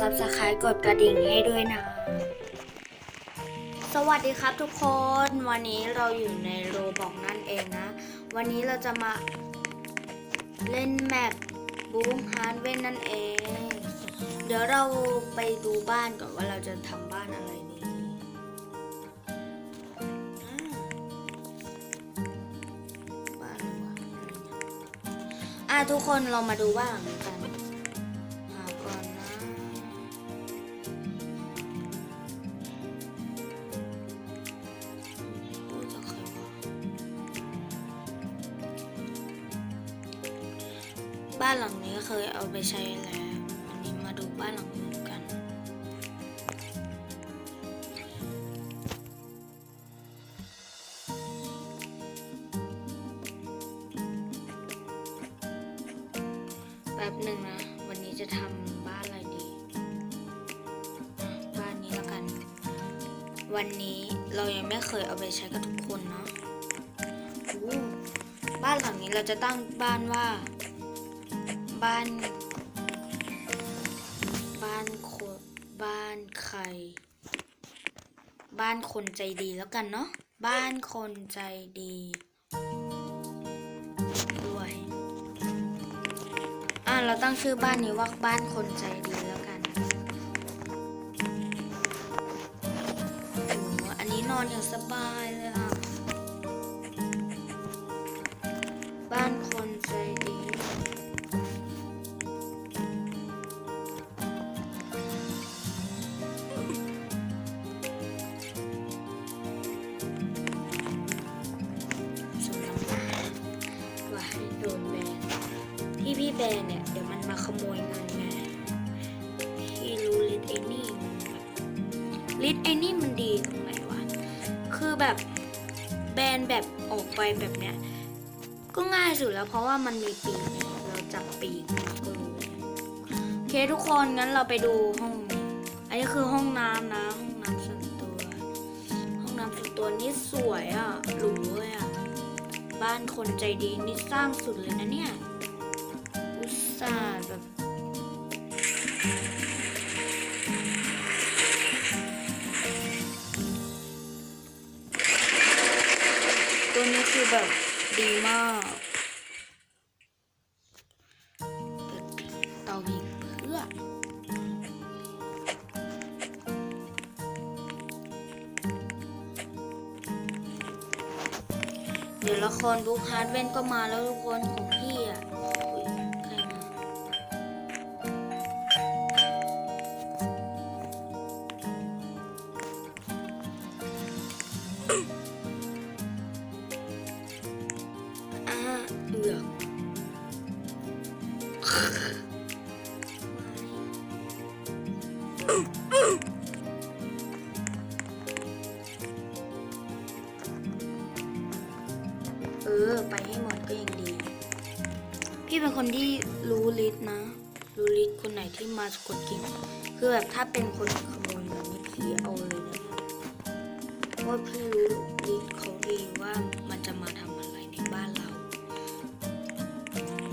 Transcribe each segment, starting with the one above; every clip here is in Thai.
Subscribe กดกระดิ่งให้ด้วยนะ สวัสดีครับทุกคน วันนี้เราอยู่ในโรบอกนั่นเองนะ วันนี้เราจะมาเล่นแมปบูมฮาร์ดเว่นนั่นเอง เดี๋ยวเราไปดูบ้านก่อนว่าเราจะทำบ้านอะไรดีบ้านอะไรวะอนอะทุกคนเรามาดูบ้านหลังนี้กัน บ้านหลังนี้เคยเอาไปใช้แล้ว วันนี้มาดูบ้านหลังอื่นกัน แป๊บหนึ่งนะ วันนี้จะทำบ้านอะไรดี บ้านนี้แล้วกัน วันนี้เรายังไม่เคยเอาไปใช้กับทุกคนเนาะบ้านหลังนี้เราจะตั้งบ้านว่า บ้าน บ้านคนบ้านใคร บ้านคนใจดีแล้วกันเนาะ บ้านคนใจดี ด้วย อะเราตั้งชื่อบ้านนี้ว่าบ้านคนใจดีแล้วกันอันนี้นอนอย่างสบายเลยอะ เนี่ยเดี๋ยวมันมาขโมยเงินไงพี่รู้ลิทไอ้นี่มันแบบลิทไอ้นี่มันดีตรงไหนวะคือแบบแบนแบบออกไปแบบเนี้ยก็ง่ายสุดแล้วเพราะว่ามันมีปีกเราจับปีกมันก็รู้เลยโอเคทุกคนงั้นเราไปดูห้องนี้อันนี้คือห้องน้ำนะห้องน้ำส่วนตัว ห้องน้ำส่วนตัวนี่สวยอะหรูเลยอะบ้านคนใจดีนี่สร้างสุดเลยนะเนี่ย ดีมากเปิดเตาผิงเพื่อเดี๋ยวละครบุ๊คฮาร์ดเว้นก็มาแล้วทุกคนขอ ก็ยังดี พี่เป็นคนที่รู้ลิสต์นะ รู้ลิสต์คนไหนที่มาสะกดกิ่งคือแบบถ้าเป็นคนขโมยเงินนี่พี่เอาเลยนะเพราะว่าพี่รู้ลิสต์เขาดีว่ามันจะมาทำอะไรในบ้านเรา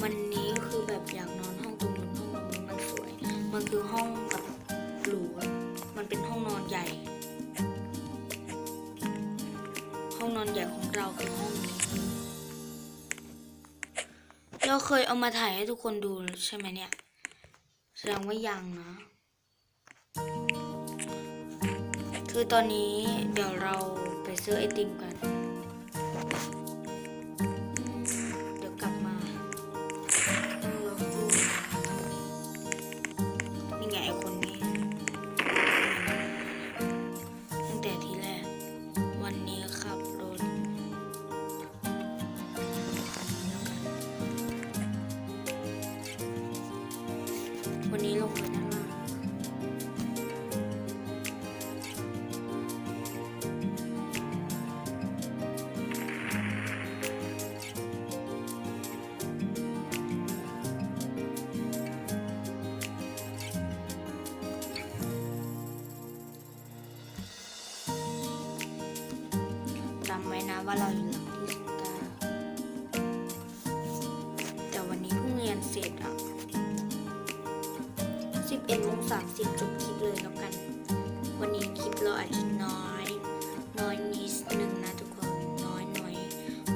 วันนี้คือแบบอยากนอนห้องตรงนู้นห้องตรงนู้มันสวย มันคือห้องแบบหรูมันเป็นห้องนอนใหญ่ ห้องนอนใหญ่ของเราคือห้องนี้ เราเคยเอามาถ่ายให้ทุกคนดูใช่ไหมเนี่ย แสดงว่ายังนะ คือตอนนี้เดี๋ยวเราไปซื้อไอติมกัน ไว้นะว่าเราอยู่หลังที่สิบเก้าแต่วันนี้เพิ่งเรียนเสร็จอะสิบ11โมง30จบคลิปเลยแล้วกัน วันนี้คลิปเราอาจจะน้อย น้อยนิดนึงนะทุกคนน้อยหน่อย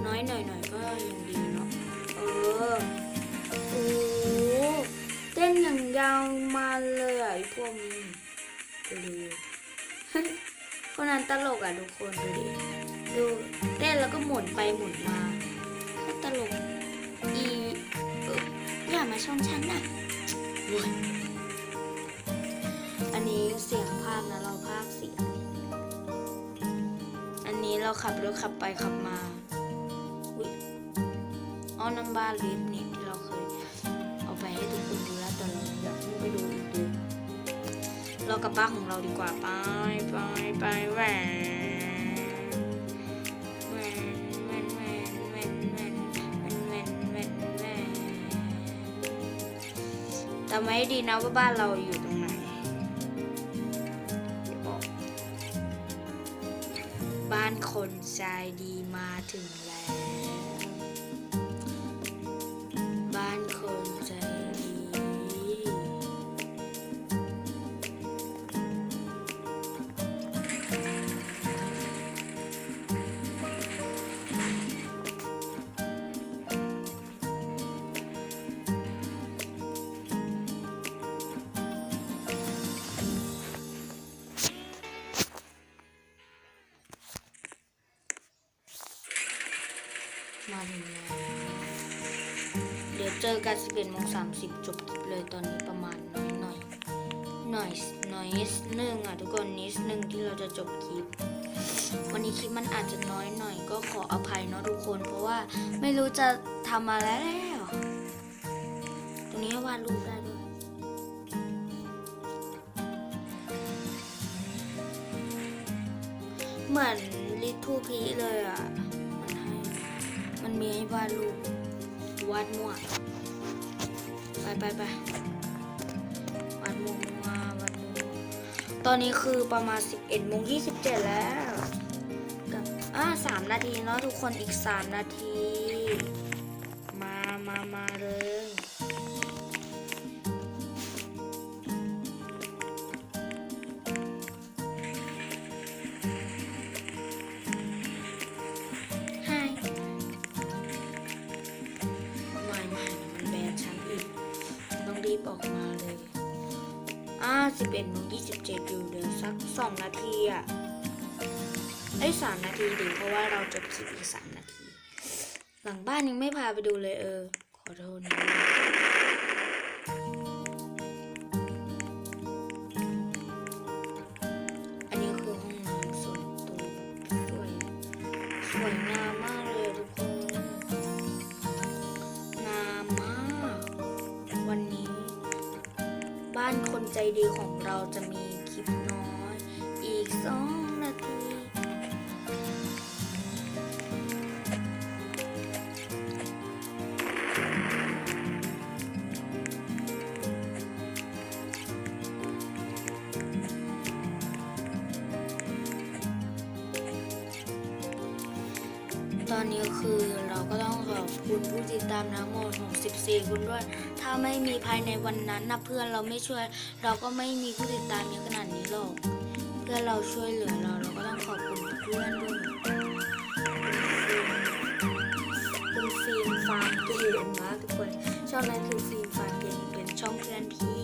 น้อยหน่อยหน่อยก็ยังดีเนาะเออโอ้เต้นอย่างยาวมาเลยอะไอพวกนี้ดูคนนั้นตลกอะทุกคนดูดิ ดูเต้นแล้วก็หมุนไปหมุนมาก็ตลกอีเอออย่ามาชนฉันน่ะโว้ยอันนี้เสียงภาคนะเราภาคเสียง อันนี้เราขับรถขับไปขับมาอุ้อน้ำบ้านลิฟต์นี่ที่เราเคยเอาไปให้ทุกคนดูแล้วแต่เราอยากไปดูอีกดูเรากับบ้าของเราดีกว่าไปไปไปแหวน จำไว้ดีนะว่าบ้านเราอยู่ตรงไหนบอกบ้านคนใจดีมาถึงแล้ว เดี๋ยวเจอกัน11โมง30จบคลิปเลยตอนนี้ประมาณน้อยหน่อยหน่อยหน่อยนิดนึงอะทุกคนนิดนึงที่เราจะจบคลิป วันนี้คลิปมันอาจจะน้อยหน่อยก็ขออภัยเนาะทุกคน เพราะว่าไม่รู้จะทำอะไรแล้วตรงนี้วาดรูปได้ด้วยเหมือนลิทูพีเลยอะ มันให้มันมีให้วาดรูปวาดมั่ว ไปไปไปวาดมั่วมั่ววาดมั่วตอนนี้คือประมาณ 11โมง27 แล้วกับอ่าสามนาทีเนาะทุกคนอีก 3 นาที มามามาเลย เอ็ดโมงยี่สิเดอยู่เดี๋ยวสักสองนาทีอะไอ้ยสามนาทีดิเพราะว่าเราจบคลิปอีกสามนาที หลังบ้านยังไม่พาไปดูเลยเออ ขอโทษนะอันนี้คือห้องน้ำส่วนตัวสวยสวยงามมาก ดีของเราจะมีคลิปน้อย อีกสอง ตอนนี้คือเราก็ต้องขอบคุณผู้ติดตามทั้งหมด 64 คนด้วย ถ้าไม่มีภายในวันนั้นนะเพื่อนเราไม่ช่วย เราก็ไม่มีผู้ติดตามเยอะขนาดนี้หรอก เพื่อนเราช่วยเหลือเราเราก็ต้องขอบคุณเพื่อนด้วยคุณฟิล์มฟาร์มเกมนะทุกคน ช่องนั้นคือฟิล์มฟาร์มเกมเป็นช่องเพื่อนพี่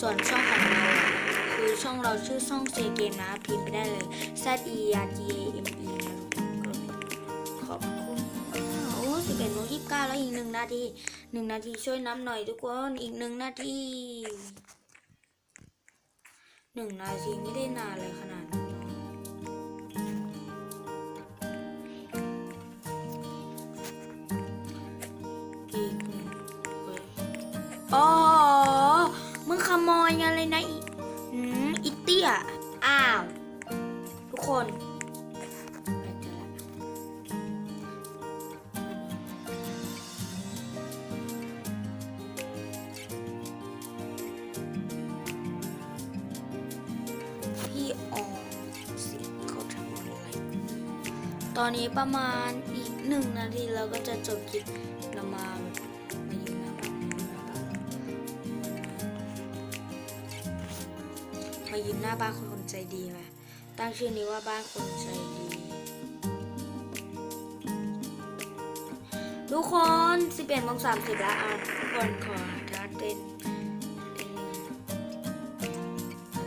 ส่วนช่องของเราคือช่องเราชื่อช่องเจเกมนะพิมพ์ไปได้เลย Z E R G A M E เอ็ดโมงยี่สิบเก้าแล้วอีกหนึ่งนาทีหนึ่งนาทีช่วยนับหน่อยทุกคนอีกหนึ่งนาทีหนึ่งนาทีไม่ได้นานเลยขนาดนั้นอกอีกหนึ่งเว้ยอ๋อมึงขโมยกันเลยนะอีอืมอีเตี้ยอ้าว ทุกคน ตอนนี้ประมาณอีกหนึ่งนาทีเราก็จะจบคลิปเรามาแบบมาอยู่หน้าบ้านอยู่หน้าบ้านมายืนหน้าบ้านคนใจดีมาตั้งชื่อนี้ว่าบ้านคนใจดี ทุกคน11โมง30แล้วอะทุกคนขอท่าเต้นเต้นนี่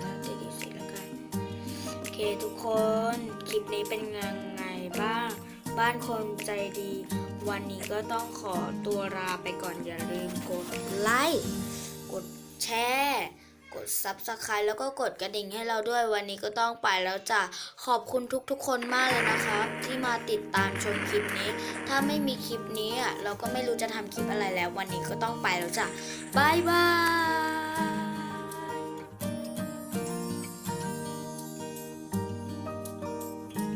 ท่าเต้นอีกสิแล้วกันโอเคทุกคน คลิปนี้เป็นงไง บ้าง บ้านคนใจดี วันนี้ก็ต้องขอตัวลาไปก่อนอย่าลืมกดไลค์กดแชร์กด Subscribe แล้วก็กดกระดิ่งให้เราด้วยวันนี้ก็ต้องไปแล้วจ้ะ ขอบคุณทุกๆ คนมากเลยนะครับ ที่มาติดตามชมคลิปนี้ ถ้าไม่มีคลิปนี้เราก็ไม่รู้จะทำคลิปอะไรแล้ว วันนี้ก็ต้องไปแล้วจ้ะบายบาย